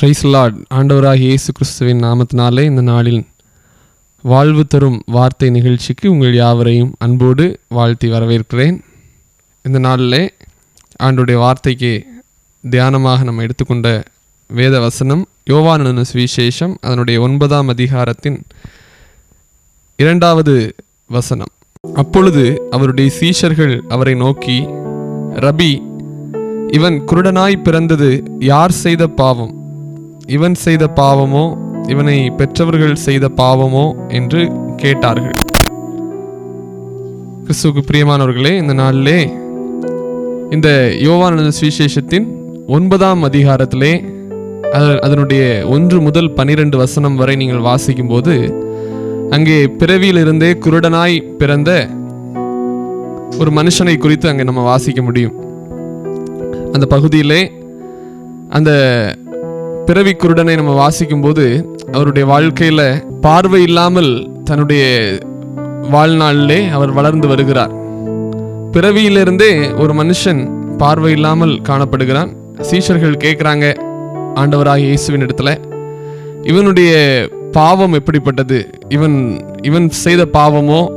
Price Lord ஆண்டவராக இயேசு கிறிஸ்துவின் நாமத்தினாலே இந்த நாளில் வாழ்வு தரும் வார்த்தை நிகழ்ச்சிக்கு உங்கள் யாவரையும் அன்போடு வாழ்த்தி வரவேற்கிறேன். இந்த நாளிலே ஆண்டுடைய வார்த்தைக்கு தியானமாக நம்ம எடுத்துக்கொண்ட வேத வசனம் யோவானு சுவிசேஷம் அதனுடைய ஒன்பதாம் அதிகாரத்தின் இரண்டாவது வசனம். அப்பொழுது அவருடைய சீஷர்கள் அவரை நோக்கி ரபி இவன் குருடனாய் பிறந்தது யார் செய்த பாவம்? இவன் செய்த பாவமோ இவனை பெற்றவர்கள் செய்த பாவமோ என்று கேட்டார்கள். கிறிஸ்துவுக்கு பிரியமானவர்களே இந்த நாளிலே இந்த யோவானந்த சுவிசேஷத்தின் ஒன்பதாம் அதிகாரத்திலே அது- அதனுடைய ஒன்று முதல் பனிரெண்டு வசனம் வரை நீங்கள் வாசிக்கும்போது அங்கே பிறவியிலிருந்தே குருடனாய் பிறந்த ஒரு மனுஷனை குறித்து அங்கே நம்ம வாசிக்க முடியும். அந்த பகுதியிலே அந்த பிறவி குருடனை நம்ம வாசிக்கும்போது அவருடைய வாழ்க்கையில பார்வை இல்லாமல் தன்னுடைய வாழ்நாளிலே அவர் வளர்ந்து வருகிறார். பிறவியிலிருந்தே ஒரு மனுஷன் பார்வை இல்லாமல் காணப்படுகிறான். சீஷர்கள் கேட்குறாங்க ஆண்டவராக இயேசுவின் இடத்துல இவனுடைய பாவம் எப்படிப்பட்டது? இவன் இவன் செய்த பாவமோ?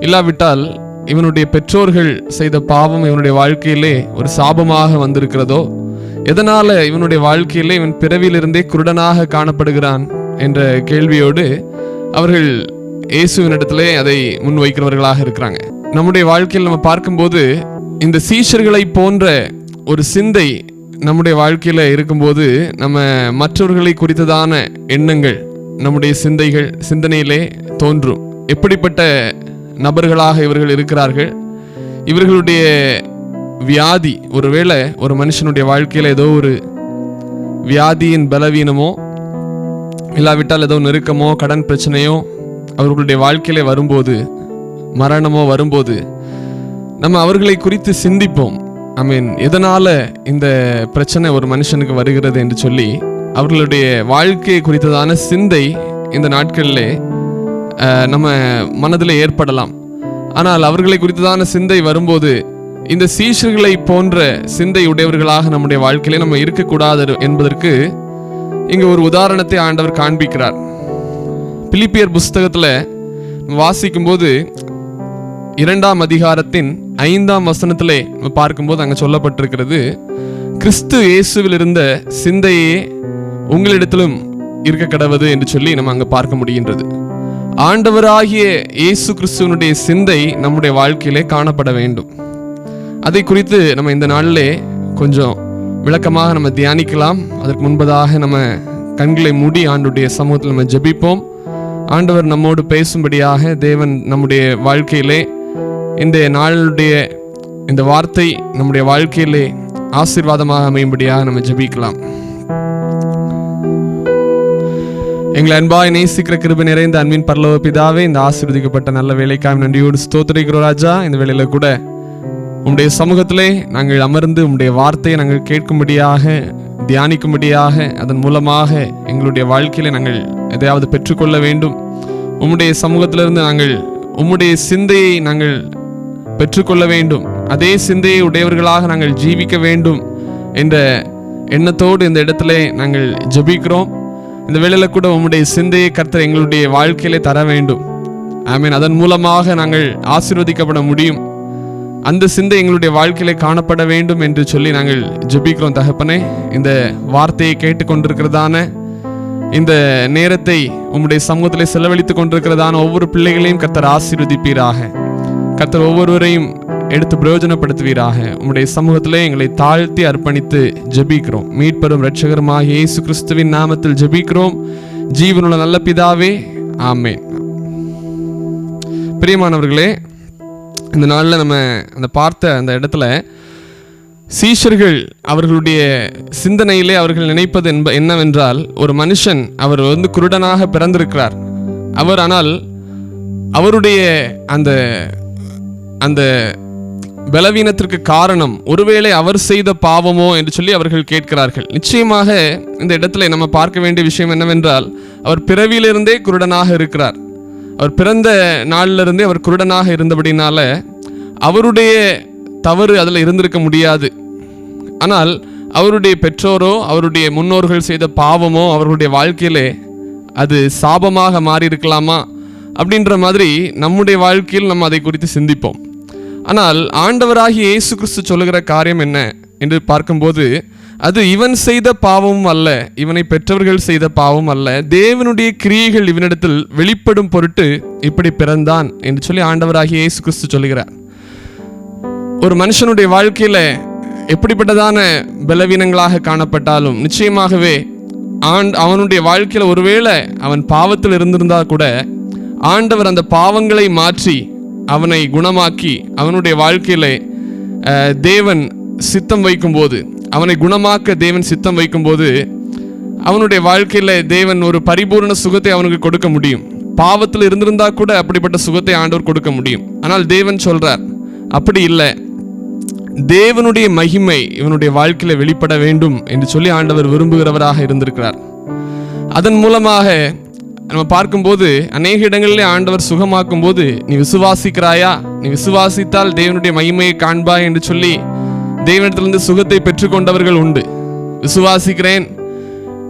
இல்லாவிட்டால் இவனுடைய பெற்றோர்கள் செய்த பாவம் இவனுடைய வாழ்க்கையிலே ஒரு சாபமாக வந்திருக்கிறதோ? எதனால இவனுடைய வாழ்க்கையில் இவன் பிறவியிலிருந்தே குருடனாக காணப்படுகிறான் என்ற கேள்வியோடு அவர்கள் இயேசுவினிடத்திலே அதை முன்வைக்கிறவர்களாக இருக்கிறாங்க. நம்முடைய வாழ்க்கையில் நம்ம பார்க்கும்போது இந்த சீஷர்களை போன்ற ஒரு சிந்தை நம்முடைய வாழ்க்கையில் இருக்கும்போது நம்ம மற்றவர்களை குறித்ததான எண்ணங்கள் நம்முடைய சிந்தைகள் சிந்தனையிலே தோன்றும். எப்படிப்பட்ட நபர்களாக இவர்கள் இருக்கிறார்கள்? இவர்களுடைய வியாதி. ஒருவேளை ஒரு மனுஷனுடைய வாழ்க்கையில் ஏதோ ஒரு வியாதியின் பலவீனமோ இல்லாவிட்டால் ஏதோ நெருக்கமோ கடன் பிரச்சனையோ அவர்களுடைய வாழ்க்கையில வரும்போது மரணமோ வரும்போது நம்ம அவர்களை குறித்து சிந்திப்போம். ஐ மீன் எதனால் இந்த பிரச்சனை ஒரு மனுஷனுக்கு வருகிறது என்று சொல்லி அவர்களுடைய வாழ்க்கையை குறித்ததான சிந்தை இந்த நாட்களில் நம்ம மனதில் ஏற்படலாம். ஆனால் அவர்களை குறித்ததான சிந்தை வரும்போது இந்த சீஷர்களை போன்ற சிந்தை உடையவர்களாக நம்முடைய வாழ்க்கையிலே நம்ம இருக்கக்கூடாது என்பதற்கு இங்க ஒரு உதாரணத்தை ஆண்டவர் காண்பிக்கிறார். பிலிப்பியர் புஸ்தகத்துல வாசிக்கும்போது இரண்டாம் அதிகாரத்தின் ஐந்தாம் வசனத்திலே பார்க்கும்போது அங்க சொல்லப்பட்டிருக்கிறது கிறிஸ்து இயேசுவில் இருந்த சிந்தையே உங்களிடத்திலும் இருக்க கடவுது என்று சொல்லி நம்ம அங்க பார்க்க முடிகின்றது. ஆண்டவராகிய இயேசு கிறிஸ்துவனுடைய சிந்தை நம்முடைய வாழ்க்கையிலே காணப்பட வேண்டும். அதை குறித்து நம்ம இந்த நாளிலே கொஞ்சம் விளக்கமாக நம்ம தியானிக்கலாம். அதற்கு முன்பதாக நம்ம கண்களை மூடி ஆண்டுடைய சமூகத்தில் நம்ம ஜெபிப்போம். ஆண்டவர் நம்மோடு பேசும்படியாக தேவன் நம்முடைய வாழ்க்கையிலே இந்த நாளுடைய இந்த வார்த்தை நம்முடைய வாழ்க்கையிலே ஆசீர்வாதமாக அமையும்படியாக நம்ம ஜெபிக்கலாம். எங்களை அன்பாய் நேசிக்கிற கிருப நிறைந்த அன்பின் பரலோக பிதாவே இந்த ஆசீர்வதிக்கப்பட்ட நல்ல வேலைக்காக நன்றியோடு ஸ்தோத்திரிக்கிறோம் ராஜா. இந்த வேலையில கூட உம்முடைய சமூகத்திலே நாங்கள் அமர்ந்து உம்முடைய வார்த்தையை நாங்கள் கேட்கும்படியாக தியானிக்கும்படியாக அதன் மூலமாக எங்களுடைய வாழ்க்கையில நாங்கள் எதையாவது பெற்றுக்கொள்ள வேண்டும். உம்முடைய சமூகத்திலிருந்து நாங்கள் உம்முடைய சிந்தையை நாங்கள் பெற்றுக்கொள்ள வேண்டும். அதே சிந்தையை உடையவர்களாக நாங்கள் ஜீவிக்க வேண்டும் என்ற எண்ணத்தோடு இந்த இடத்துல நாங்கள் ஜெபிக்கிறோம். இந்த வேளையில கூட உம்முடைய சிந்தையை கர்த்தர் எங்களுடைய வாழ்க்கையிலே தர வேண்டும். ஐ மீன் அதன் மூலமாக நாங்கள் ஆசீர்வதிக்கப்பட முடியும். அந்த சிந்தை எங்களுடைய வாழ்க்கையில காணப்பட வேண்டும் என்று சொல்லி நாங்கள் ஜெபிக்கிறோம் தகப்பனே. இந்த வார்த்தையை கேட்டுக்கொண்டிருக்கிறதான இந்த நேரத்தை உம்முடைய சமூகத்தில் செலவழித்துக் கொண்டிருக்கிறதான ஒவ்வொரு பிள்ளைகளையும் கத்தர் ஆசீர்வதிப்பீராக. கத்தர் ஒவ்வொருவரையும் எடுத்து பிரயோஜனப்படுத்துவீராக. உம்முடைய சமூகத்திலே எங்களை தாழ்த்தி அர்ப்பணித்து ஜெபிக்கிறோம். மீட்பெரும் ரட்சகருமாக இயேசு கிறிஸ்துவின் நாமத்தில் ஜெபிக்கிறோம். ஜீவனுள்ள நல்ல பிதாவே ஆமே பிரியமானவர்களே இந்த நாளில் நம்ம அந்த பார்த்த அந்த இடத்துல சீஷர்கள் அவர்களுடைய சிந்தனையிலே அவர்கள் நினைப்பது என்ப என்னவென்றால் ஒரு மனுஷன் அவர் வந்து குருடனாக பிறந்திருக்கிறார். அவர் ஆனால் அவருடைய அந்த அந்த பலவீனத்திற்கு காரணம் ஒருவேளை அவர் செய்த பாவமோ என்று சொல்லி அவர்கள் கேட்கிறார்கள். நிச்சயமாக இந்த இடத்துல நம்ம பார்க்க வேண்டிய விஷயம் என்னவென்றால் அவர் பிறவியிலிருந்தே குருடனாக இருக்கிறார். அவர் பிறந்த நாளிலிருந்தே அவர் குருடனாக இருந்தபடினால அவருடைய தவறு அதில் இருந்திருக்க முடியாது. ஆனால் அவருடைய பெற்றோரோ அவருடைய முன்னோர்கள் செய்த பாவமோ அவர்களுடைய வாழ்க்கையிலே அது சாபமாக மாறி இருக்கலாமா அப்படின்ற மாதிரி நம்முடைய வாழ்க்கையில் நம்ம அதை குறித்து சிந்திப்போம். ஆனால் ஆண்டவராகிய இயேசு கிறிஸ்து சொல்லுகிற காரியம் என்ன? என்று பார்க்கும்போது அது இவன் செய்த பாவமும் அல்ல இவனை பெற்றவர்கள் செய்த பாவம் அல்ல. தேவனுடைய கிரியைகள் இவனிடத்தில் வெளிப்படும் பொருட்டு இப்படி பிறந்தான் என்று சொல்லி ஆண்டவராகிய இயேசு கிறிஸ்து சொல்கிறார் ஒரு மனுஷனுடைய வாழ்க்கையில எப்படிப்பட்டதான பலவீனங்களாக காணப்பட்டாலும் நிச்சயமாகவே ஆண் அவனுடைய வாழ்க்கையில ஒருவேளை அவன் பாவத்தில் இருந்திருந்தா கூட ஆண்டவர் அந்த பாவங்களை மாற்றி அவனை குணமாக்கி அவனுடைய வாழ்க்கையில தேவன் சித்தம் வைக்கும்போது அவனை குணமாக்க தேவன் சித்தம் வைக்கும்போது அவனுடைய வாழ்க்கையில் தேவன் ஒரு பரிபூர்ண சுகத்தை அவனுக்கு கொடுக்க முடியும். பாவத்தில் இருந்திருந்தா கூட அப்படிப்பட்ட சுகத்தை ஆண்டவர் கொடுக்க முடியும். ஆனால் தேவன் சொல்றார் அப்படி இல்லை. தேவனுடைய மகிமை இவனுடைய வாழ்க்கையில வெளிப்பட வேண்டும் என்று சொல்லி ஆண்டவர் விரும்புகிறவராக இருந்திருக்கிறார். அதன் மூலமாக நம்ம பார்க்கும்போது அநேக இடங்களிலே ஆண்டவர் சுகமாக்கும் போது நீ விசுவாசிக்கிறாயா? நீ விசுவாசித்தால் தேவனுடைய மகிமையை காண்பாய் என்று சொல்லி தேவனிடத்திலிருந்து சுகத்தை பெற்றுக்கொண்டவர்கள் உண்டு. விசுவாசிக்கிறேன்.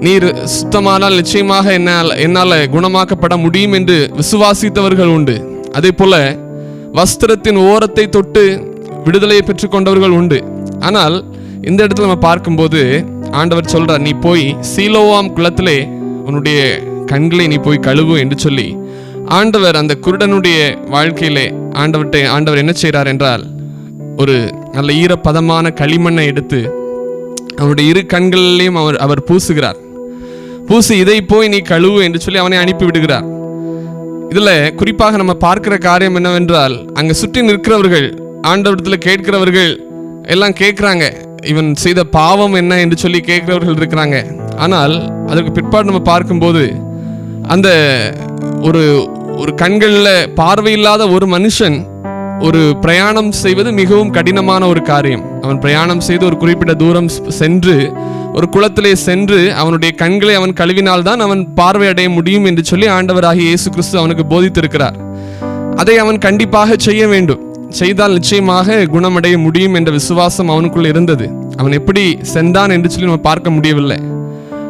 நீர் சுத்தமானால் நிச்சயமாக என்னால் என்னால் குணமாக்கப்பட முடியும் என்று விசுவாசித்தவர்கள் உண்டு. அதே போல வஸ்திரத்தின் ஓரத்தை தொட்டு விடுதலையை பெற்றுக்கொண்டவர்கள் உண்டு. ஆனால் இந்த இடத்துல நம்ம பார்க்கும்போது ஆண்டவர் சொல்றார் நீ போய் சீலோவாம் குளத்திலே உன்னுடைய கண்களை நீ போய் கழுவு என்று சொல்லி ஆண்டவர் அந்த குருடனுடைய வாழ்க்கையிலே ஆண்டவர்கிட்ட ஆண்டவர் என்ன செய்கிறார் என்றால் ஒரு நல்ல ஈரப்பதமான களிமண்ணை எடுத்து அவனுடைய இரு கண்களிலேயும் அவர் அவர் பூசுகிறார். பூசி இதை போய் நீ கழுவு என்று சொல்லி அவனை அனுப்பி விடுகிறார். இதில் குறிப்பாக நம்ம பார்க்கிற காரியம் என்னவென்றால் அங்கே சுற்றி நிற்கிறவர்கள் ஆண்டவரத்தில் கேட்கிறவர்கள் எல்லாம் கேட்குறாங்க. இவன் செய்த பாவம் என்ன? என்று சொல்லி கேட்கிறவர்கள் இருக்கிறாங்க. ஆனால் அதற்கு பிற்பாடு நம்ம பார்க்கும்போது அந்த ஒரு ஒரு கண்களில் பார்வையில்லாத ஒரு மனுஷன் ஒரு பிரயாணம் செய்வது மிகவும் கடினமான ஒரு காரியம். அவன் பிரயாணம் செய்து ஒரு குறிப்பிட்ட தூரம் சென்று ஒரு குளத்திலே சென்று அவனுடைய கண்களை அவன் கழுவினால்தான் அவன் பார்வை அடைய முடியும் என்று சொல்லி ஆண்டவராகிய இயேசு கிறிஸ்து அவனுக்கு போதித்திருக்கிறார். அதை அவன் கண்டிப்பாக செய்ய வேண்டும். செய்தால் நிச்சயமாக குணமடைய முடியும் என்ற விசுவாசம் அவனுக்குள் இருந்தது. அவன் எப்படி சென்றான் என்று சொல்லி நம்ம பார்க்க முடியவில்லை.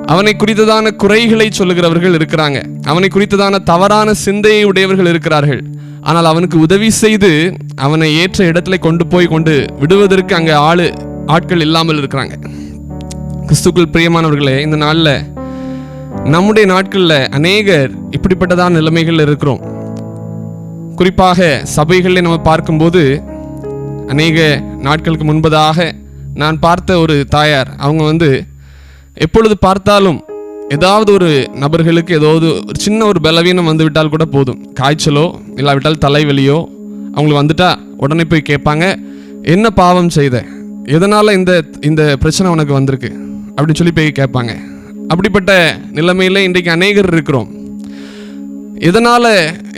அவனை குறித்ததான குறைகளை சொல்லுகிறவர்கள் இருக்கிறாங்க. அவனை குறித்ததான தவறான சிந்தையை உடையவர்கள் இருக்கிறார்கள். ஆனால் அவனுக்கு உதவி செய்து அவனை ஏற்ற இடத்துல கொண்டு போய் கொண்டு விடுவதற்கு அங்கே ஆளு ஆட்கள் இல்லாமல் இருக்கிறாங்க. கிறிஸ்துக்குள் பிரியமானவர்களே இந்த நாளில் நம்முடைய நாட்களில் அநேகர் இப்படிப்பட்டதான நிலைமைகள் இருக்கிறோம். குறிப்பாக சபைகளில் நம்ம பார்க்கும்போது அநேக நாட்களுக்கு முன்பதாக நான் பார்த்த ஒரு தாயார் அவங்க வந்து எப்பொழுது பார்த்தாலும் ஏதாவது ஒரு நபர்களுக்கு ஏதாவது ஒரு சின்ன ஒரு பலவீனம் வந்து விட்டால் கூட போதும். காய்ச்சலோ இல்லாவிட்டால் தலைவலியோ அவங்களுக்கு வந்துட்டா உடனே போய் கேட்பாங்க என்ன பாவம் செய்த? எதனால் இந்த இந்த பிரச்சனை உனக்கு வந்திருக்கு? அப்படின்னு சொல்லி போய் கேட்பாங்க. அப்படிப்பட்ட நிலைமையில் இன்றைக்கு அநேகர் இருக்கிறோம். இதனால்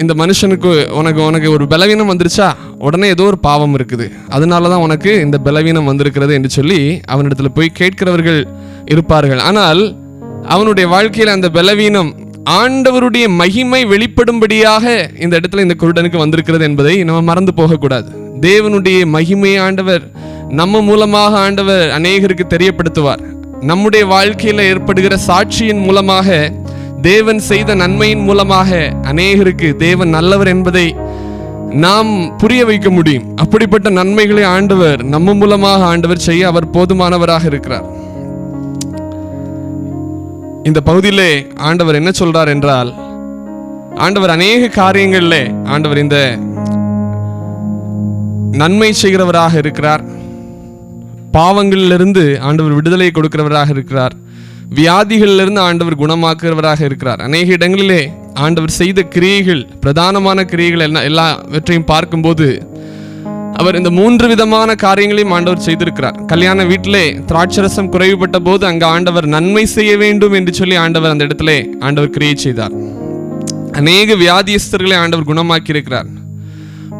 இந்த மனுஷனுக்கு உனக்கு உனக்கு ஒரு பலவீனம் வந்துருச்சா? உடனே ஏதோ ஒரு பாவம் இருக்குது. அதனால தான் உனக்கு இந்த பலவீனம் வந்திருக்கிறது என்று சொல்லி அவனிடத்தில் போய் கேட்கிறவர்கள் இருப்பார்கள். ஆனால் அவனுடைய வாழ்க்கையில் அந்த பலவீனம் ஆண்டவருடைய மகிமை வெளிப்படும்படியாக இந்த இடத்துல இந்த குருடனுக்கு வந்திருக்கிறது என்பதை நம்ம மறந்து போகக்கூடாது. தேவனுடைய மகிமை ஆண்டவர் நம்ம மூலமாக ஆண்டவர் அநேகருக்கு தெரியப்படுத்துவார். நம்முடைய வாழ்க்கையில் ஏற்படுகிற சாட்சியின் மூலமாக தேவன் செய்த நன்மையின் மூலமாக அநேகருக்கு தேவன் நல்லவர் என்பதை நாம் புரிய வைக்க முடியும். அப்படிப்பட்ட நன்மைகளை ஆண்டவர் நம்ம மூலமாக ஆண்டவர் செய்ய அவர் போதுமானவராக இருக்கிறார். இந்த பகுதியிலே ஆண்டவர் என்ன சொல்றார் என்றால் ஆண்டவர் அநேக காரியங்களில் ஆண்டவர் இந்த நன்மை செய்கிறவராக இருக்கிறார். பாவங்களிலிருந்து ஆண்டவர் விடுதலை கொடுக்கிறவராக இருக்கிறார். வியாதிகளிலிருந்து ஆண்டவர் குணமாக்குறவராக இருக்கிறார். அநேக இடங்களிலே ஆண்டவர் செய்த கிரியைகள் பிரதானமான கிரியைகள் என்ன எல்லாவற்றையும் பார்க்கும்போது அவர் இந்த மூன்று விதமான காரியங்களையும் ஆண்டவர் செய்திருக்கிறார். கல்யாண வீட்டிலே திராட்சரசம் குறைவுபட்ட போது அங்கு ஆண்டவர் நன்மை செய்ய வேண்டும் என்று சொல்லி ஆண்டவர் அந்த இடத்திலே ஆண்டவர் கிரியை செய்தார். அநேக வியாதியஸ்தர்களை ஆண்டவர் குணமாக்கி இருக்கிறார்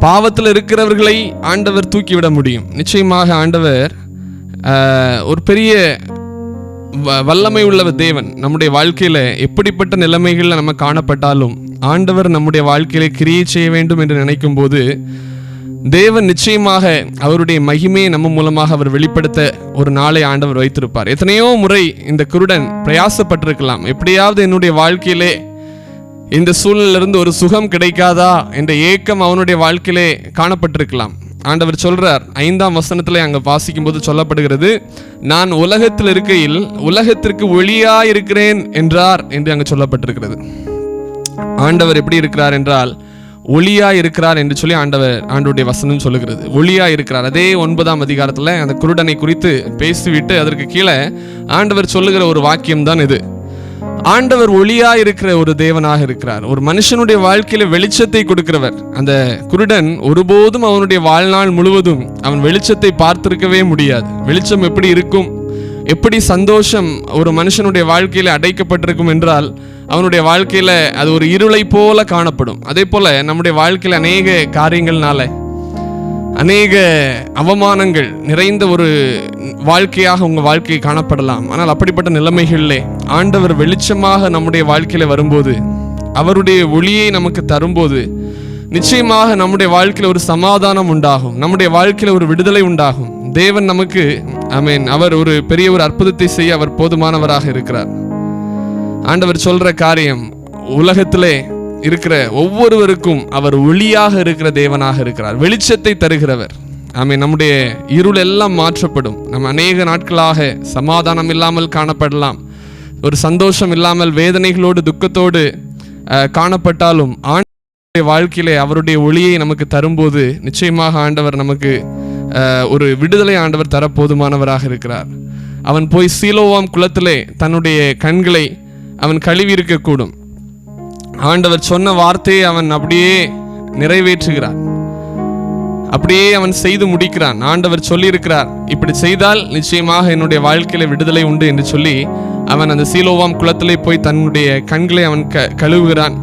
பாவத்தில் இருக்கிறவர்களை ஆண்டவர் தூக்கிவிட முடியும். நிச்சயமாக ஆண்டவர் ஆஹ், ஒரு பெரிய வ- வல்லமை உள்ள தேவன். நம்முடைய வாழ்க்கையில எப்படிப்பட்ட நிலைமைகளில் நம்ம காணப்பட்டாலும் ஆண்டவர் நம்முடைய வாழ்க்கையில கிரியை செய்ய வேண்டும் என்று நினைக்கும் போது தேவன் நிச்சயமாக அவருடைய மகிமையை நம்ம மூலமாக அவர் வெளிப்படுத்த ஒரு நாளை ஆண்டவர் வைத்திருப்பார். எத்தனையோ முறை இந்த குருடன் பிரயாசப்பட்டிருக்கலாம். எப்படியாவது என்னுடைய வாழ்க்கையிலே இந்த சூழ்நிலிருந்து ஒரு சுகம் கிடைக்காதா என்ற ஏக்கம் அவனுடைய வாழ்க்கையிலே காணப்பட்டிருக்கலாம். ஆண்டவர் சொல்றார் ஐந்தாம் வசனத்துல அங்க வாசிக்கும் போது சொல்லப்படுகிறது நான் உலகத்தில் இருக்கையில் உலகத்திற்கு ஒளியா இருக்கிறேன் என்றார் என்று அங்கே சொல்லப்பட்டிருக்கிறது. ஆண்டவர் எப்படி இருக்கிறார் என்றால் ஒளியா இருக்கிறார் என்று சொல்லி ஆண்டவர் ஆண்டுடைய வசனம் சொல்லுகிறது. ஒளியா இருக்கிறார். அதே ஒன்பதாம் அதிகாரத்துல அந்த குருடனை குறித்து பேசிவிட்டு அதற்கு கீழே ஆண்டவர் சொல்லுகிற ஒரு வாக்கியம் தான் இது. ஆண்டவர் ஒளியா இருக்கிற ஒரு தேவனாக இருக்கிறார். ஒரு மனுஷனுடைய வாழ்க்கையில வெளிச்சத்தை கொடுக்கிறவர். அந்த குருடன் ஒருபோதும் அவனுடைய வாழ்நாள் முழுவதும் அவன் வெளிச்சத்தை பார்த்திருக்கவே முடியாது. வெளிச்சம் எப்படி இருக்கும்? எப்படி சந்தோஷம் ஒரு மனுஷனுடைய வாழ்க்கையில் அடைக்கப்பட்டிருக்கும் என்றால் அவனுடைய வாழ்க்கையில் அது ஒரு இருளை போல காணப்படும். அதே போல நம்முடைய வாழ்க்கையில் அநேக காரியங்கள்னால அநேக அவமானங்கள் நிறைந்த ஒரு வாழ்க்கையாக உங்கள் வாழ்க்கை காணப்படலாம். ஆனால் அப்படிப்பட்ட நிலைமைகளிலே ஆண்டவர் வெளிச்சமாக நம்முடைய வாழ்க்கையில் வரும்போது அவருடைய ஒளியை நமக்கு தரும்போது நிச்சயமாக நம்முடைய வாழ்க்கையில் ஒரு சமாதானம் உண்டாகும். நம்முடைய வாழ்க்கையில் ஒரு விடுதலை உண்டாகும். தேவன் நமக்கு ஆமென் அவர் ஒரு பெரிய ஒரு அற்புதத்தை செய்ய அவர் போதுமானவராக இருக்கிறார். ஆண்டவர் சொல்ற காரியம் உலகத்திலே இருக்கிற ஒவ்வொருவருக்கும் அவர் ஒளியாக இருக்கிற தேவனாக இருக்கிறார். வெளிச்சத்தை தருகிறவர். ஆமே நம்முடைய இருள் எல்லாம் மாற்றப்படும். நம்ம அநேக நாட்களாக சமாதானம் இல்லாமல் காணப்படலாம். ஒரு சந்தோஷம் இல்லாமல் வேதனைகளோடு துக்கத்தோடு காணப்பட்டாலும் ஆண்டவருடைய வாழ்க்கையிலே அவருடைய ஒளியை நமக்கு தரும்போது நிச்சயமாக ஆண்டவர் நமக்கு ஒரு விடுதலை ஆண்டவர் தர போதுமானவராக இருக்கிறார். அவன் போய் சீலோவாம் குளத்திலே தன்னுடைய கண்களை அவன் கழுவி இருக்கக்கூடும் ஆண்டவர் சொன்ன வார்த்தையை அவன் அப்படியே நிறைவேற்றுகிறான் அப்படியே அவன் செய்து முடிக்கிறான். ஆண்டவர் சொல்லியிருக்கிறார் இப்படி செய்தால் நிச்சயமாக என்னுடைய வாழ்க்கையில விடுதலை உண்டு என்று சொல்லி அவன் அந்த சீலோவாம் குளத்திலே போய் தன்னுடைய கண்களை அவன் க கழுவுகிறான்.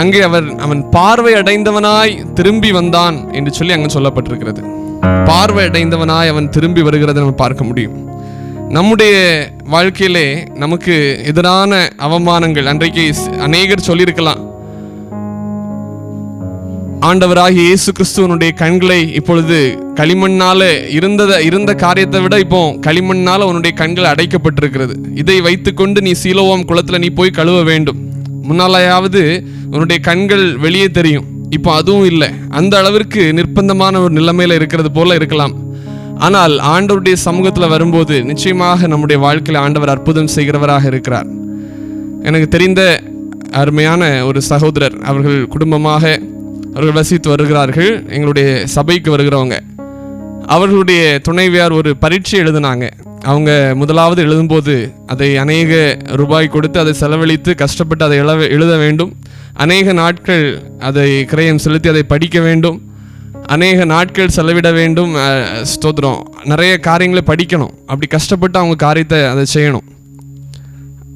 அங்கே அவர் அவன் பார்வை அடைந்தவனாய் திரும்பி வந்தான் என்று சொல்லி அங்கே சொல்லப்பட்டிருக்கிறது. பார்வை அடைந்தவனாய் அவன் திரும்பி வருகிறத நம்ம பார்க்க முடியும். நம்முடைய வாழ்க்கையிலே நமக்கு எதிரான அவமானங்கள் அன்றைக்கு அநேகர் சொல்லியிருக்கலாம். ஆண்டவராகிய இயேசு கிறிஸ்துவனுடைய கண்களை இப்பொழுது களிமண்ணால இருந்தத இருந்த காரியத்தை விட இப்போ களிமண்ணால உன்னுடைய கண்கள் அடைக்கப்பட்டிருக்கிறது. இதை வைத்துக்கொண்டு நீ சீலோவாம் குளத்துல நீ போய் கழுவ வேண்டும். முன்னாலையாவது உன்னுடைய கண்கள் வெளியே தெரியும். இப்போ அதுவும் இல்லை. அந்த அளவிற்கு நிர்பந்தமான ஒரு நிலைமையில இருக்கிறது போல இருக்கலாம். ஆனால் ஆண்டவருடைய சமூகத்தில் வரும்போது நிச்சயமாக நம்முடைய வாழ்க்கையில் ஆண்டவர் அற்புதம் செய்கிறவராக இருக்கிறார். எனக்கு தெரிந்த அருமையான ஒரு சகோதரர் அவர்கள் குடும்பமாக அவர்கள் வசித்து வருகிறார்கள். எங்களுடைய சபைக்கு வருகிறவங்க. அவர்களுடைய துணைவியார் ஒரு பரீட்சை எழுதினாங்க. அவங்க முதலாவது எழுதும்போது அதை அநேக ரூபாய் கொடுத்து அதை செலவழித்து கஷ்டப்பட்டு அதை எழுத எழுத வேண்டும். அநேக நாட்கள் அதை கிரயம் செலுத்தி அதை படிக்க வேண்டும். அநேக நாட்கள் செலவிட வேண்டும். ஸ்தோத்திரம். நிறைய காரியங்களை படிக்கணும். அப்படி கஷ்டப்பட்டு அவங்க காரியத்தை அதை செய்யணும்.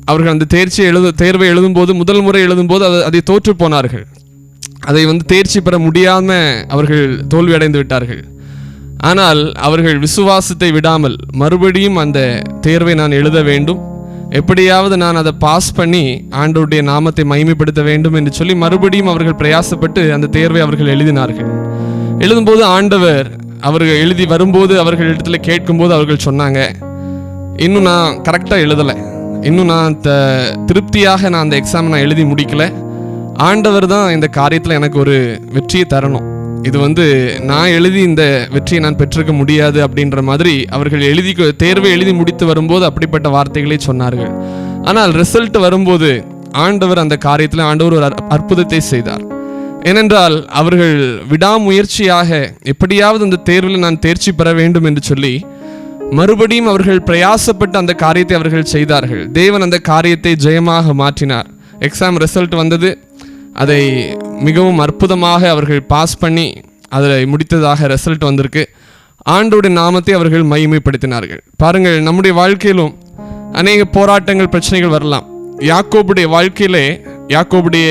அவர்கள் அந்த தேர்ச்சி எழுத தேர்வை எழுதும்போது முதல் முறை எழுதும்போது அதை அதை தோற்று போனார்கள். அதை வந்து தேர்ச்சி பெற முடியாமல் அவர்கள் தோல்வி அடைந்து விட்டார்கள். ஆனால் அவர்கள் விசுவாசத்தை விடாமல் மறுபடியும் அந்த தேர்வை நான் எழுத வேண்டும். எப்படியாவது நான் அதை பாஸ் பண்ணி ஆண்டவருடைய நாமத்தை மகிமைப்படுத்த வேண்டும் என்று சொல்லி மறுபடியும் அவர்கள் பிரயாசப்பட்டு அந்த தேர்வை அவர்கள் எழுதினார்கள். எழுதும்போது ஆண்டவர் அவர்கள் எழுதி வரும்போது அவர்கள் இடத்துல கேட்கும்போது அவர்கள் சொன்னாங்க இன்னும் நான் கரெக்டாக எழுதலை. இன்னும் நான் த திருப்தியாக நான் அந்த எக்ஸாம் நான் எழுதி முடிக்கல. ஆண்டவர் தான் இந்த காரியத்தில் எனக்கு ஒரு வெற்றியை தரணும். இது வந்து நான் எழுதி இந்த வெற்றியை நான் பெற்றிருக்க முடியாது அப்படின்ற மாதிரி அவர்கள் எழுதி தேர்வை எழுதி முடித்து வரும்போது அப்படிப்பட்ட வார்த்தைகளை சொன்னார்கள். ஆனால் ரிசல்ட் வரும்போது ஆண்டவர் அந்த காரியத்தில் ஆண்டவர் ஒரு அற்புதத்தை செய்தார். ஏனென்றால் அவர்கள் விடாமுயற்சியாக எப்படியாவது அந்த தேர்வில் நான் தேர்ச்சி பெற வேண்டும் என்று சொல்லி மறுபடியும் அவர்கள் பிரயாசப்பட்டு அந்த காரியத்தை அவர்கள் செய்தார்கள். தேவன் அந்த காரியத்தை ஜெயமாக மாற்றினார். எக்ஸாம் ரிசல்ட் வந்தது. அதை மிகவும் அற்புதமாக அவர்கள் பாஸ் பண்ணி அதை முடித்ததாக ரிசல்ட் வந்திருக்கு. ஆண்டோட நாமத்தை அவர்கள் மகிமைப்படுத்தினார்கள். பாருங்கள் நம்முடைய வாழ்க்கையிலும் அநேக போராட்டங்கள் பிரச்சனைகள் வரலாம். யாக்கோபுடைய வாழ்க்கையிலே யாக்கோபுடைய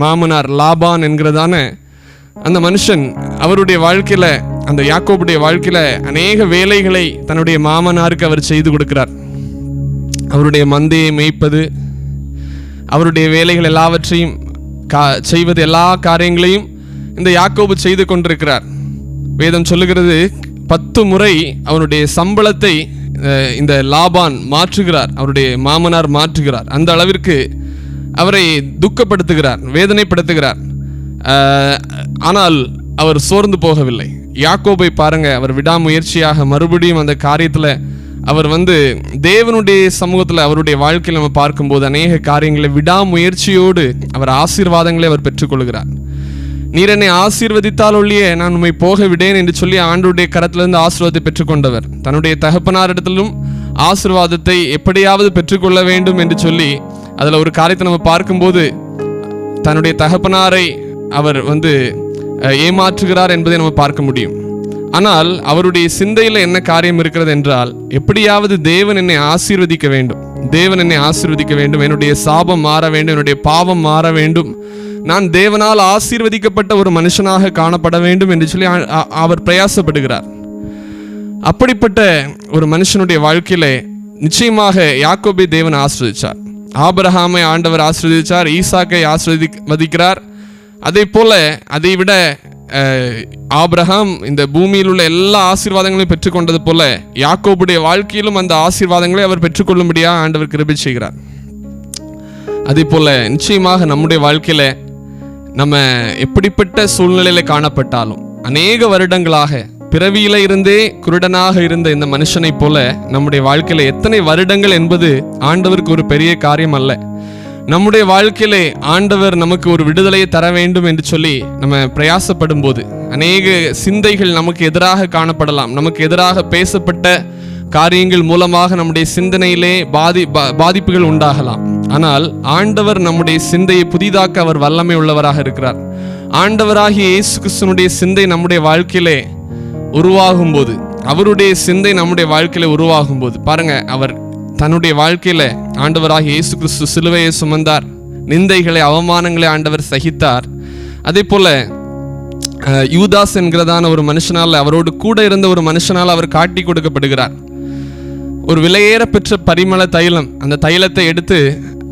மாமனார் லாபான் என்கிறதான அந்த மனுஷன் அவருடைய வாழ்க்கையில் அந்த யாக்கோபுடைய வாழ்க்கையில் அநேக வேலைகளை தன்னுடைய மாமனாருக்கு அவர் செய்து கொடுக்கிறார். அவருடைய மந்தையை மேய்ப்பது அவருடைய வேலைகள் எல்லாவற்றையும் செய்வது எல்லா காரியங்களையும் இந்த யாக்கோபு செய்து கொண்டிருக்கிறார். வேதம் சொல்லுகிறது பத்து முறை அவனுடைய சம்பளத்தை இந்த லாபான் மாற்றுகிறார் அவருடைய மாமனார் மாற்றுகிறார். அந்த அளவிற்கு அவரை துக்கப்படுத்துகிறார் வேதனைப்படுத்துகிறார். ஆனால் அவர் சோர்ந்து போகவில்லை. யாக்கோபை பாருங்க அவர் விடாமுயற்சியாக மறுபடியும் அந்த காரியத்தில் அவர் வந்து தேவனுடைய சமூகத்தில் அவருடைய வாழ்க்கையில் நம்ம பார்க்கும்போது அநேக காரியங்களை விடாமுயற்சியோடு அவர் ஆசீர்வாதங்களை அவர் பெற்றுக்கொள்கிறார். நீர் என்னை ஆசீர்வதித்தால் ஒழிய நான் உண்மை போக விடேன் என்று சொல்லி ஆண்டுடைய கரத்திலிருந்து ஆசீர்வாதத்தை பெற்றுக்கொண்டவர். தன்னுடைய தகப்பனாரிடத்திலும் ஆசீர்வாதத்தை எப்படியாவது பெற்றுக்கொள்ள வேண்டும் என்று சொல்லி அதில் ஒரு காரியத்தை நம்ம பார்க்கும்போது தன்னுடைய தகப்பனாரை அவர் வந்து ஏமாற்றுகிறார் என்பதை நம்ம பார்க்க முடியும். ஆனால் அவருடைய சிந்தையில் என்ன காரியம் இருக்கிறது என்றால் எப்படியாவது தேவன் என்னை ஆசீர்வதிக்க வேண்டும். தேவன் என்னை ஆசீர்வதிக்க வேண்டும். என்னுடைய சாபம் மாற வேண்டும். என்னுடைய பாவம் மாற வேண்டும். நான் தேவனால் ஆசீர்வதிக்கப்பட்ட ஒரு மனுஷனாக காணப்பட வேண்டும் என்று சொல்லி அவர் பிரயாசப்படுகிறார். அப்படிப்பட்ட ஒரு மனுஷனுடைய வாழ்க்கையிலே நிச்சயமாக யாக்கோபை தேவன் ஆசிர்வதிச்சார். ஆபரஹாமை ஆண்டவர் ஆசிர்வதிச்சார். ஈசாக்கை ஆசிர்வதிக்கிறார் அதே போல அதை விட ஆப்ரஹாம் இந்த பூமியில் உள்ள எல்லா ஆசீர்வாதங்களையும் பெற்றுக்கொண்டது போல யாக்கோபுடைய வாழ்க்கையிலும் அந்த ஆசீர்வாதங்களை அவர் பெற்றுக்கொள்ளும்படியா ஆண்டவர் கிருபி செய்கிறார். அதே போல நிச்சயமாக நம்முடைய வாழ்க்கையில நம்ம எப்படிப்பட்ட சூழ்நிலையில காணப்பட்டாலும் அநேக வருடங்களாக பிறவியில இருந்தே குருடனாக இருந்த இந்த மனுஷனைப் போல நம்முடைய வாழ்க்கையில எத்தனை வருடங்கள் என்பது ஆண்டவருக்கு ஒரு பெரிய காரியம் அல்ல. நம்முடைய வாழ்க்கையிலே ஆண்டவர் நமக்கு ஒரு விடுதலையை தர வேண்டும் என்று சொல்லி நம்ம பிரயாசப்படும் போது அநேக சிந்தைகள் நமக்கு எதிராக காணப்படலாம். நமக்கு எதிராக பேசப்பட்ட காரியங்கள் மூலமாக நம்முடைய சிந்தனையிலே பாதி பா- பாதிப்புகள் உண்டாகலாம். ஆனால் ஆண்டவர் நம்முடைய சிந்தையை புதிதாக்க அவர் வல்லமை உள்ளவராக இருக்கிறார். ஆண்டவராகிய இயேசு கிறிஸ்துனுடைய சிந்தை நம்முடைய வாழ்க்கையிலே உருவாகும் போது அவருடைய சிந்தை நம்முடைய வாழ்க்கையில உருவாகும் போது பாருங்க அவர் தன்னுடைய வாழ்க்கையில ஆண்டவராக இயேசு கிறிஸ்து சிலுவையை சுமந்தார். நிந்தைகளை அவமானங்களை ஆண்டவர் சகித்தார். அதே போல யூதாஸ் என்கிறதான ஒரு மனுஷனால் அவரோடு கூட இருந்த ஒரு மனுஷனால் அவர் காட்டி கொடுக்கப்படுகிறார். ஒரு விலையேற பெற்ற பரிமள தைலம் அந்த தைலத்தை எடுத்து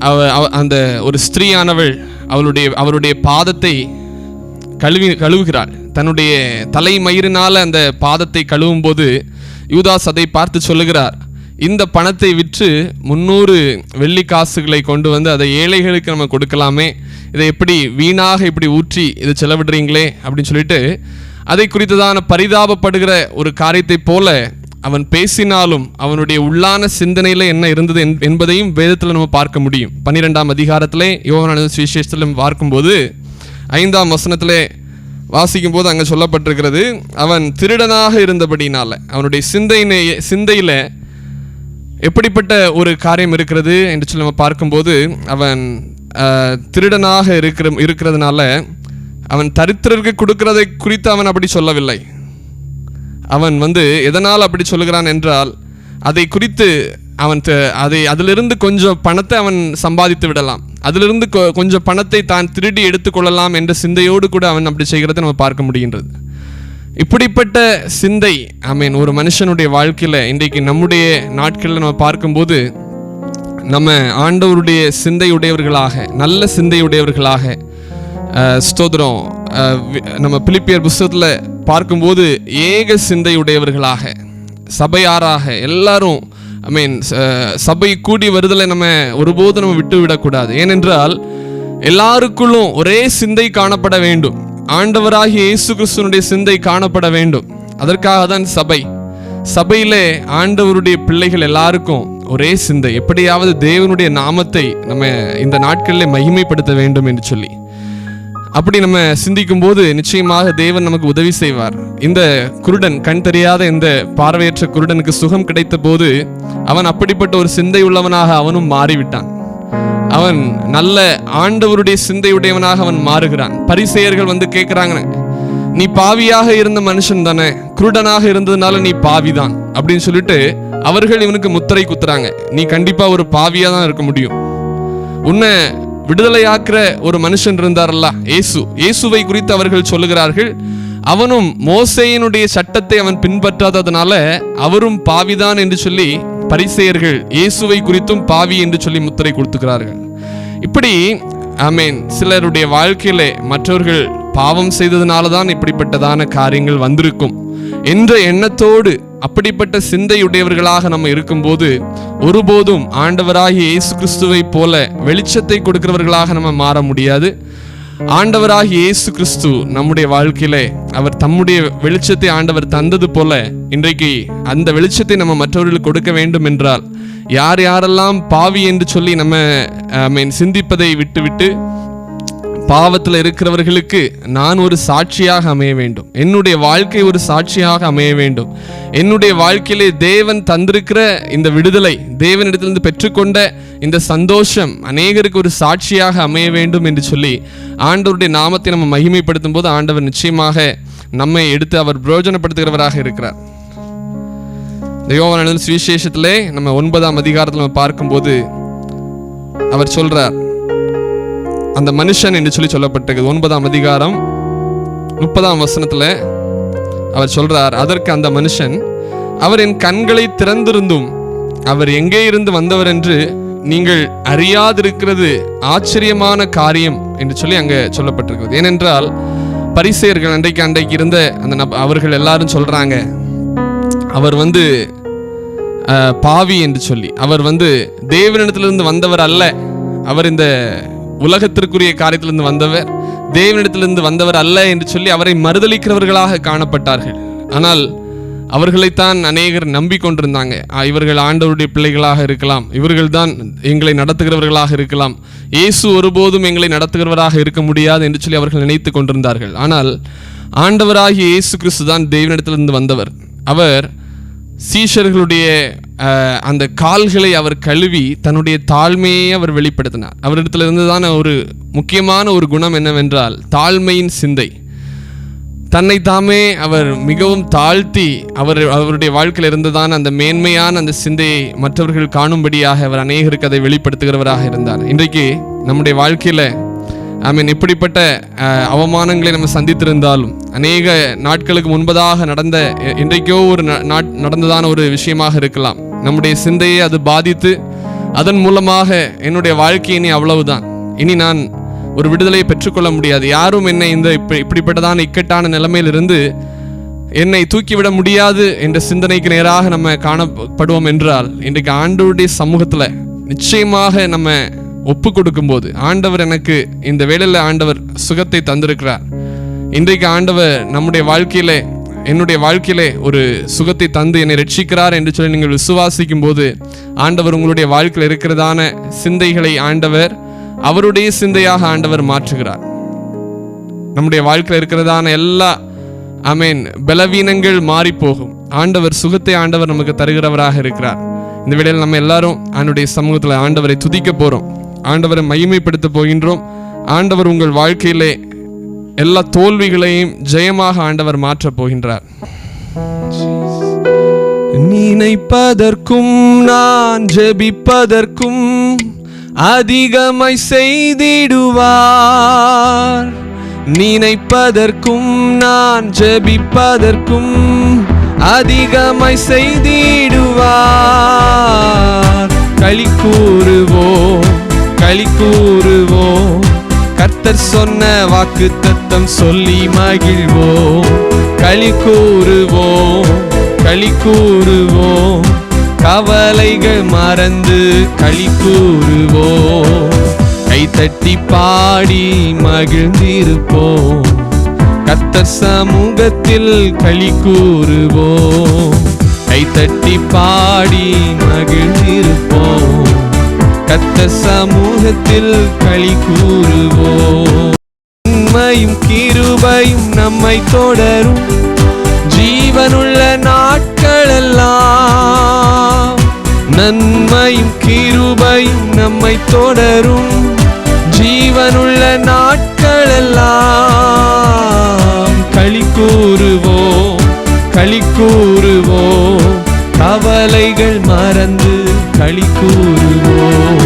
அவ அந்த ஒரு ஸ்திரீயானவள் அவளுடைய அவருடைய பாதத்தை கழுவி கழுவுகிறாள். தன்னுடைய தலைமயிரினால அந்த பாதத்தை கழுவும் போது யூதாஸ் அதை பார்த்து சொல்லுகிறார் இந்த பணத்தை விற்று முந்நூறு வெள்ளி காசுகளை கொண்டு வந்து அதை ஏழைகளுக்கு நம்ம கொடுக்கலாமே? இதை எப்படி வீணாக இப்படி ஊற்றி இதை செலவிடுறீங்களே? அப்படின்னு சொல்லிட்டு அதை குறித்ததான பரிதாபப்படுகிற ஒரு காரியத்தை போல அவன் பேசினாலும் அவனுடைய உள்ளான சிந்தனையில் என்ன இருந்தது என்- என்பதையும் வேதத்தில் நம்ம பார்க்க முடியும். பன்னிரெண்டாம் அதிகாரத்திலே யோகநாத சுவிசேஷத்திலும் பார்க்கும்போது ஐந்தாம் வசனத்திலே வாசிக்கும் போது அங்கே சொல்லப்பட்டிருக்கிறது அவன் திருடனாக இருந்தபடினால அவனுடைய சிந்தையினை சிந்தையில் எப்படிப்பட்ட ஒரு காரியம் இருக்கிறது என்று சொல்லி நம்ம பார்க்கும்போது அவன் திருடனாக இருக்கிற இருக்கிறதுனால அவன் தரித்திரருக்கு கொடுக்கிறதை குறித்து அவன் அப்படி சொல்லவில்லை. அவன் வந்து எதனால் அப்படி சொல்லுகிறான் என்றால் அதை குறித்து அவன் த- அதை அதிலிருந்து கொஞ்சம் பணத்தை அவன் சம்பாதித்து விடலாம். அதிலிருந்து கொ- கொஞ்சம் பணத்தை தான் திருடி எடுத்துக்கொள்ளலாம் என்ற சிந்தையோடு கூட அவன் அப்படி செய்கிறதை நம்ம பார்க்க முடிகின்றது. இப்படிப்பட்ட சிந்தை ஐ மீன் ஒரு மனுஷனுடைய வாழ்க்கையில் இன்றைக்கு நம்முடைய நாட்களில் நம்ம பார்க்கும்போது நம்ம ஆண்டவருடைய சிந்தையுடையவர்களாக நல்ல சிந்தையுடையவர்களாக ஸ்தோதிரம் நம்ம பிலிப்பியர் புஸ்தகத்தில் பார்க்கும்போது ஏக சிந்தையுடையவர்களாக சபையாராக எல்லாரும் ஐ மீன் சபை கூடி வருதலை நம்ம ஒருபோதும் நம்ம விட்டு விடக்கூடாது ஏனென்றால் எல்லாருக்குள்ளும் ஒரே சிந்தை காணப்பட வேண்டும். ஆண்டவராகிய இயேசு கிறிஸ்துவனுடைய சிந்தை காணப்பட வேண்டும். அதற்காக தான் சபை. சபையிலே ஆண்டவருடைய பிள்ளைகள் எல்லாருக்கும் ஒரே சிந்தை. எப்படியாவது தேவனுடைய நாமத்தை நம்ம இந்த நாட்களில் மகிமைப்படுத்த வேண்டும் என்று சொல்லி. அப்படி நம்ம சிந்திக்கும் போது நிச்சயமாக தேவன் நமக்கு உதவி செய்வார். இந்த குருடன் கண் தெரியாத இந்த பார்வையற்ற குருடனுக்கு சுகம் கிடைத்த போது அவன் அப்படிப்பட்ட ஒரு சிந்தை உள்ளவனாக அவனும் மாறிவிட்டான். அவன் நல்ல ஆண்டவருடைய சிந்தையுடையவனாக அவன் மாறுகிறான். பரிசெயர்கள் வந்து கேட்குறாங்க நீ பாவியாக இருந்த மனுஷன் தானே குருடனாக இருந்ததுனால நீ பாவிதான் அப்படின்னு சொல்லிட்டு அவர்கள் இவனுக்கு முத்திரை குத்துறாங்க. நீ கண்டிப்பா ஒரு பாவியா தான் இருக்க முடியும். உன்னை விடுதலையாக்குற ஒரு மனுஷன் இருந்தாரல்ல இயேசு. இயேசுவை குறித்து அவர்கள் சொல்லுகிறார்கள் அவனும் மோசையினுடைய சட்டத்தை அவன் பின்பற்றாததுனால அவரும் பாவிதான் என்று சொல்லி பரிசேயர்கள் இயேசுவை குறித்தும் பாவி என்று சொல்லி முத்திரை கொடுத்துக்கிறார்கள் இப்படி ஆமேன் சிலருடைய வாழ்க்கையிலே மற்றவர்கள் பாவம் செய்ததுனால தான் இப்படிப்பட்டதான காரியங்கள் வந்திருக்கும். என்ற எண்ணத்தோடு அப்படிப்பட்ட சிந்தையுடையவர்களாக நம்ம இருக்கும்போது ஒருபோதும் ஆண்டவராகிய இயேசு கிறிஸ்துவை போல வெளிச்சத்தை கொடுக்கிறவர்களாக நம்ம மாற முடியாது. ஆண்டவராக இயேசு கிறிஸ்து நம்முடைய வாழ்க்கையிலே அவர் தம்முடைய வெளிச்சத்தை ஆண்டவர் தந்தது போல இன்றைக்கு அந்த வெளிச்சத்தை நம்ம மற்றவர்களுக்கு கொடுக்க வேண்டும் என்றால் யார் யாரெல்லாம் பாவி என்று சொல்லி நம்ம ஐ மீன் சிந்திப்பதை விட்டுவிட்டு பாவத்தில் இருக்கிறவர்களுக்கு நான் ஒரு சாட்சியாக அமைய வேண்டும். என்னுடைய வாழ்க்கை ஒரு சாட்சியாக அமைய வேண்டும். என்னுடைய வாழ்க்கையிலே தேவன் தந்திருக்கிற இந்த விடுதலை தேவனிடத்திலிருந்து பெற்றுக்கொண்ட இந்த சந்தோஷம் அநேகருக்கு ஒரு சாட்சியாக அமைய வேண்டும் என்று சொல்லி ஆண்டவருடைய நாமத்தை நம்ம மகிமைப்படுத்தும் போது ஆண்டவர் நிச்சயமாக நம்மை எடுத்து அவர் பிரயோஜனப்படுத்துகிறவராக இருக்கிறார். இந்த சுவிசேஷத்திலே நம்ம ஒன்பதாம் அதிகாரத்தில் நம்ம பார்க்கும்போது அவர் சொல்றார் அந்த மனுஷன் என்று சொல்லி சொல்லப்பட்டிருக்கு. ஒன்பதாம் அதிகாரம் முப்பதாம் வசனத்தில் அவர் சொல்றார் அதற்கு அந்த மனுஷன் அவர் என் கண்களை திறந்திருந்தும் அவர் எங்கே இருந்து வந்தவர் என்று நீங்கள் அறியாதிருக்கிறது ஆச்சரியமான காரியம் என்று சொல்லி அங்கே சொல்லப்பட்டிருக்கிறது. ஏனென்றால் பரிசெயர்கள் அன்றைக்கு அன்றைக்கு இருந்த அந்த நப அவர்கள் எல்லாரும் சொல்றாங்க அவர் வந்து பாவி என்று சொல்லி. அவர் வந்து தேவனிடத்திலிருந்து வந்தவர் அல்ல. அவர் இந்த உலகத்திற்குரிய காரியத்திலிருந்து வந்தவர் தேவனிடத்திலிருந்து வந்தவர் அல்ல என்று சொல்லி அவரை மறுதளிக்கிறவர்களாக காணப்பட்டார்கள். ஆனால் அவர்களைத்தான் அநேகர் நம்பிக்கொண்டிருந்தாங்க. இவர்கள் ஆண்டவருடைய பிள்ளைகளாக இருக்கலாம். இவர்கள்தான் எங்களை நடத்துகிறவர்களாக இருக்கலாம். இயேசு ஒருபோதும் எங்களை நடத்துகிறவராக இருக்க முடியாது என்று சொல்லி அவர்கள் நினைத்து கொண்டிருந்தார்கள். ஆனால் ஆண்டவராகிய இயேசு கிறிஸ்து தான் தெய்வனிடத்திலிருந்து வந்தவர். அவர் சீஷர்களுடைய அந்த கால்களை அவர் கழுவி தன்னுடைய தாழ்மையை அவர் வெளிப்படுத்தினார். அவரிடத்துல இருந்துதான ஒரு முக்கியமான ஒரு குணம் என்னவென்றால் தாழ்மையின் சிந்தை. தன்னை தாமே அவர் மிகவும் தாழ்த்தி அவர் அவருடைய வாழ்க்கையில் இருந்ததான அந்த மேன்மையான அந்த சிந்தையை மற்றவர்கள் காணும்படியாக அவர் அநேகருக்கு அதை வெளிப்படுத்துகிறவராக இருந்தார். இன்றைக்கு நம்முடைய வாழ்க்கையில ஐ மீன் இப்படிப்பட்ட அவமானங்களை நம்ம சந்தித்திருந்தாலும் அநேக நாட்களுக்கு முன்பதாக நடந்த என்றைக்கோ இன்றைக்கோ ஒரு ந- நாட்- நடந்ததான ஒரு விஷயமாக இருக்கலாம். நம்முடைய சிந்தையை அது பாதித்து அதன் மூலமாக என்னுடைய வாழ்க்கை இனி அவ்வளவுதான். இனி நான் ஒரு விடுதலையை பெற்றுக்கொள்ள முடியாது. யாரும் என்னை இந்த இப்ப- இப்படிப்பட்டதான இக்கட்டான நிலைமையிலிருந்து என்னை தூக்கிவிட முடியாது என்ற சிந்தனைக்கு நேராக நம்ம காணப்படுவோம் என்றால் இன்றைக்கு ஆண்டோடைய சமூகத்தில் நிச்சயமாக நம்ம ஒப்பு கொடுக்கும்போது ஆண்டவர் எனக்கு இந்த வேலையில் ஆண்டவர் சுகத்தை தந்திருக்கிறார். இன்றைக்கு ஆண்டவர் நம்முடைய வாழ்க்கையிலே என்னுடைய வாழ்க்கையிலே ஒரு சுகத்தை தந்து என்னை ரட்சிக்கிறார் என்று சொல்லி நீங்கள் விசுவாசிக்கும் போது ஆண்டவர் உங்களுடைய வாழ்க்கையில் இருக்கிறதான சிந்தைகளை ஆண்டவர் அவருடைய சிந்தையாக ஆண்டவர் மாற்றுகிறார். நம்முடைய வாழ்க்கையில் இருக்கிறதான எல்லா ஐ மீன் பலவீனங்கள் மாறி போகும் ஆண்டவர் சுகத்தை ஆண்டவர் நமக்கு தருகிறவராக இருக்கிறார். இந்த வேளையில் நம்ம எல்லாரும் ஆண்டுடைய சமூகத்தில் ஆண்டவரை துதிக்க போறோம். ஆண்டவரை மகிமைப்படுத்த போகின்றோம். ஆண்டவர் உங்கள் வாழ்க்கையிலே எல்லா தோல்விகளையும் ஜெயமாக ஆண்டவர் மாற்றப் போகின்றார். நினைப்பதற்கும் நான் ஜெபிப்பதற்கும் அதிகமாய் செய்திடுவார். நினைப்பதற்கும் நான் ஜெபிப்பதற்கும் அதிகமாய் செய்திடுவார். களி கூறுவோம். களி கூறுவோம் கர்த்தர் சொன்ன வாக்கு தத்தம் சொல்லி மகிழ்வோம். களி கூறுவோம் களி கூறுவோம் கவலைகள் மறந்து களி கூறுவோம் கைத்தட்டி பாடி மகிழ்ந்திருப்போம். கத்தர் சமூகத்தில் களி கூறுவோம் கைத்தட்டி பாடி மகிழ்ந்திருப்போம். கத்த சமூகத்தில் களி கூறுவோம். உண்மையும் கிருபையும் நம்மை தொடரும். ஜீவனுள்ள நாட்களெல்லாம் நன்மையும் கிருபையும் நம்மை தொடரும். ஜீவனுள்ள நாட்களெல்லாம் களி கூறுவோம் களி கூறுவோம். கவலைகள் மறந்து களி கூறுவோம்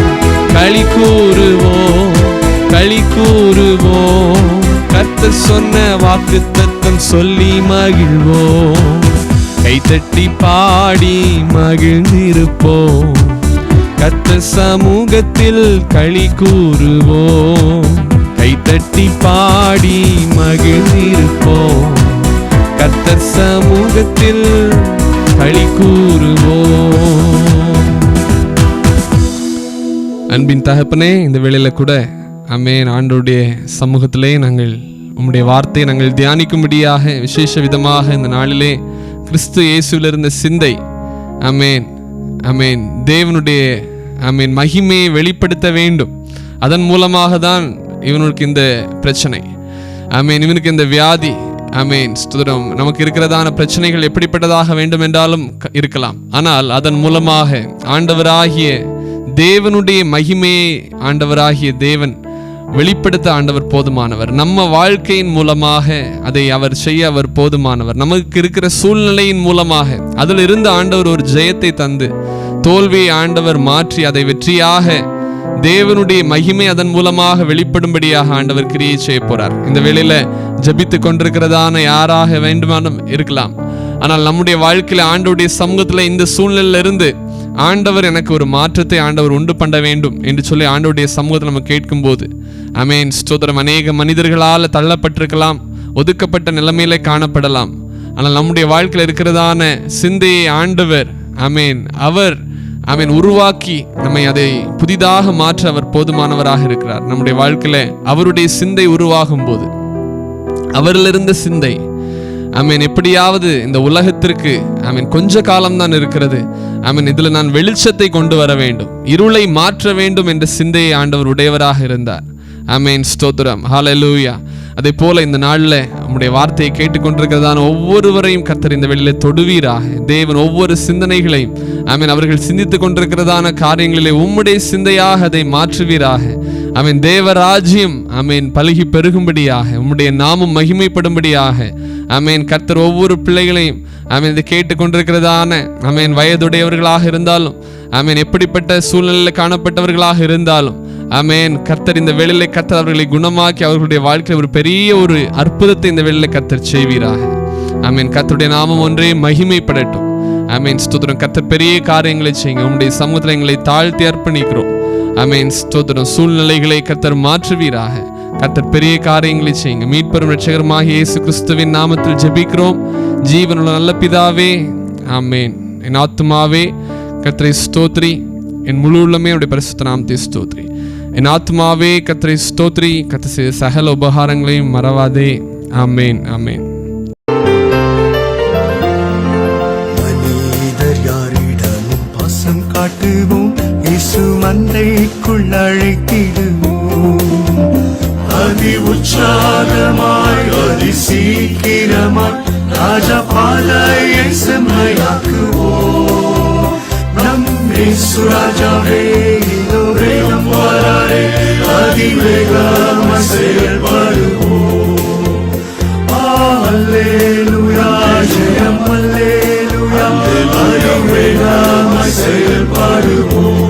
களி கூறுவோம் களி கூறுவோம். கர்த்தர் சொன்ன வாக்கு தத்தம் சொல்லி மகிழ்வோம். கைத்தட்டி பாடி மகிழ்ந்திருப்போம். கத்த சமூகத்தில் களி கூறுவோம். கைத்தட்டி பாடி மகிழ்ந்திருப்போம். கத்த சமூகத்தில் களி கூறுவோம். அன்பின் தகப்பனே இந்த வேளையில் கூட அமேன். ஆண்டோடைய சமூகத்திலே நாங்கள் உம்முடைய வார்த்தையை நாங்கள் தியானிக்கும்படியாக விசேஷ விதமாக இந்த நாளிலே கிறிஸ்து இயேசுவில் இருந்த சிந்தை அமேன் அமேன். தேவனுடைய அமேன் மகிமையை வெளிப்படுத்த வேண்டும். அதன் மூலமாக தான் இவனுக்கு இந்த பிரச்சனை. அமேன் இவனுக்கு இந்த வியாதி அமேன். ஸ்துதிரம் நமக்கு இருக்கிறதான பிரச்சனைகள் எப்படிப்பட்டதாக வேண்டும் என்றாலும் இருக்கலாம். ஆனால் அதன் மூலமாக ஆண்டவராகிய தேவனுடைய மகிமையை ஆண்டவராகிய தேவன் வெளிப்படுத்த ஆண்டவர் போதுமானவர். நம்ம வாழ்க்கையின் மூலமாக அதை அவர் செய்ய அவர் போதுமானவர். நமக்கு இருக்கிற சூழ்நிலையின் மூலமாக அதில் இருந்து ஆண்டவர் ஒரு ஜெயத்தை தந்து தோல்வியை ஆண்டவர் மாற்றி அதை வெற்றியாக தேவனுடைய மகிமை அதன் மூலமாக வெளிப்படும்படியாக ஆண்டவர் கிரியை செய்ய போறார். இந்த வேளையில ஜபித்து கொண்டிருக்கிறதான யாராக வேண்டுமானும் இருக்கலாம். ஆனால் நம்முடைய வாழ்க்கையில ஆண்டவருடைய சமூகத்துல இந்த சூழ்நிலையில இருந்து ஆண்டவர் எனக்கு ஒரு மாற்றத்தை ஆண்டவர் உண்டு பண்ண வேண்டும் என்று சொல்லி ஆண்டவருடைய சமூகத்தை நம்ம கேட்கும்போது அமேன் ஸ்தோத்திரம். அநேக மனிதர்களால் தள்ளப்பட்டிருக்கலாம் ஒதுக்கப்பட்ட நிலைமையிலே காணப்படலாம். ஆனால் நம்முடைய வாழ்க்கையில் இருக்கிறதான சிந்தையை ஆண்டவர் அமேன் அவர் அமேன் உருவாக்கி நம்மை அதை புதிதாக மாற்ற அவர் போதுமானவராக இருக்கிறார். நம்முடைய வாழ்க்கையில அவருடைய சிந்தை உருவாகும் போது அவரிலிருந்த சிந்தை மீன் எப்படியாவது இந்த உலகத்திற்கு ஆமீன் கொஞ்ச காலம்தான் இருக்கிறது. ஆமீன் இதில் நான் வெளிச்சத்தை கொண்டு வர வேண்டும். இருளை மாற்ற வேண்டும் என்ற சிந்தையை ஆண்டவர் உடையவராக இருந்தார். ஐ மீன் ஸ்தோத்ரம் ஹalleluya அதே போல இந்த நாளில் நம்முடைய வார்த்தையை கேட்டுக்கொண்டிருக்கிறதான ஒவ்வொருவரையும் கத்தர் இந்த வெளியில தொடுவீராக. தேவன் ஒவ்வொரு சிந்தனைகளையும் ஆமீன் அவர்கள் சிந்தித்துக் கொண்டிருக்கிறதான காரியங்களிலே உம்முடைய சிந்தையாக அதை மாற்றுவீராக. ஆமீன் தேவராஜ்யம் அமீன் பழகி பெருகும்படியாக உம்முடைய நாமம் மகிமைப்படும்படியாக அமேன் கர்த்தர் ஒவ்வொரு பிள்ளைகளையும் ஆமீன் இதை கேட்டுக்கொண்டிருக்கிறதான ஆமீன் வயதுடையவர்களாக இருந்தாலும் ஆமீன் எப்படிப்பட்ட சூழ்நிலையில் காணப்பட்டவர்களாக இருந்தாலும் அமேன் கர்த்தர் இந்த வெளியில கர்த்தர் அவர்களை குணமாக்கி அவர்களுடைய வாழ்க்கையில் ஒரு பெரிய ஒரு அற்புதத்தை இந்த வெளியில கர்த்தர் செய்வீராக. ஆமேன் கர்த்தருடைய நாமம் ஒன்றே மகிமைப்படட்டும். ஆமேன் ஸ்தோத்திரம். கர்த்தர் பெரிய காரியங்களை செய்யுங்க. உங்களுடைய சமூகத்தில் எங்களை தாழ்த்தி அர்ப்பணிக்கிறோம். அமேன் ஸ்தோத்திரம். சூழ்நிலைகளை கர்த்தர் மாற்றுவீராக. கர்த்தர் பெரிய காரியங்களை செய்யுங்க. மீட்பெரும் ரட்சகரமாகிய இயேசு கிறிஸ்துவின் நாமத்தில் ஜெபிக்கிறோம். ஜீவனுள்ள நல்ல பிதாவே ஆமேன். என் ஆத்மாவே கர்த்தரை ஸ்தோத்ரி. என் முழு உள்ளமே அவருடைய பரிசுத்த நாமத்தை ஸ்தோத்ரி. என் ஆத்மாவே கர்த்தரை ஸ்தோத்ரி. கத்த செய்த சகல உபகாரங்களையும் மறவாதே. ஆமேன் ஆமேன். பாசம் காட்டுவோம். இயேசு மந்தைக்குள் அழைத்திடுவோம். அதி உச்சாரமாய் அதி சீக்கிரமாய் ராஜா பாலையை செம்மையாக்குவோ நம் ராஜாவே இதுவே நம் வராரே அதிவேகம செயல்படுவோ அல்லேலுயா ஜெயம் அல்லேலுயா அதிவேகம செயல்படுவோ